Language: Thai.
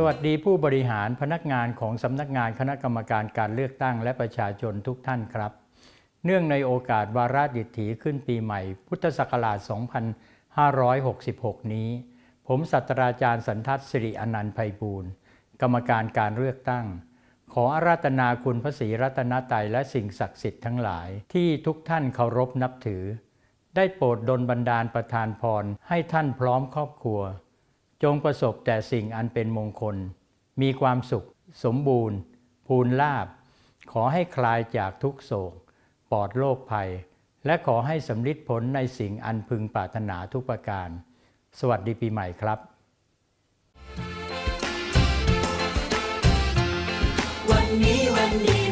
สวัสดีผู้บริหารพนักงานของสำนักงานคณะกรรมการการเลือกตั้งและประชาชนทุกท่านครับ เนื่องในโอกาสวาระดิถีขึ้นปีใหม่ พุทธศักราช 2566 นี้ ผมศาสตราจารย์สันทัศน์สิริอนันต์ไพบูลย์กรรมการการเลือกตั้ง ขออาราธนาคุณพระศรีรัตนตรัยและสิ่งศักดิ์สิทธิ์ทั้งหลาย ที่ทุกท่านเคารพนับถือ ได้โปรดดลบันดาลประทานพรให้ท่านพร้อมครอบครัว จงประสบแต่สิ่งอันเป็นมงคล มีความสุข สมบูรณ์ ภูนลาบ ขอให้คลายจากทุกโศก ปลอดโรคภัย และขอให้สำลิดผลในสิ่งอันพึงปรารถนาทุกประการ สวัสดีปีใหม่ครับวันนี้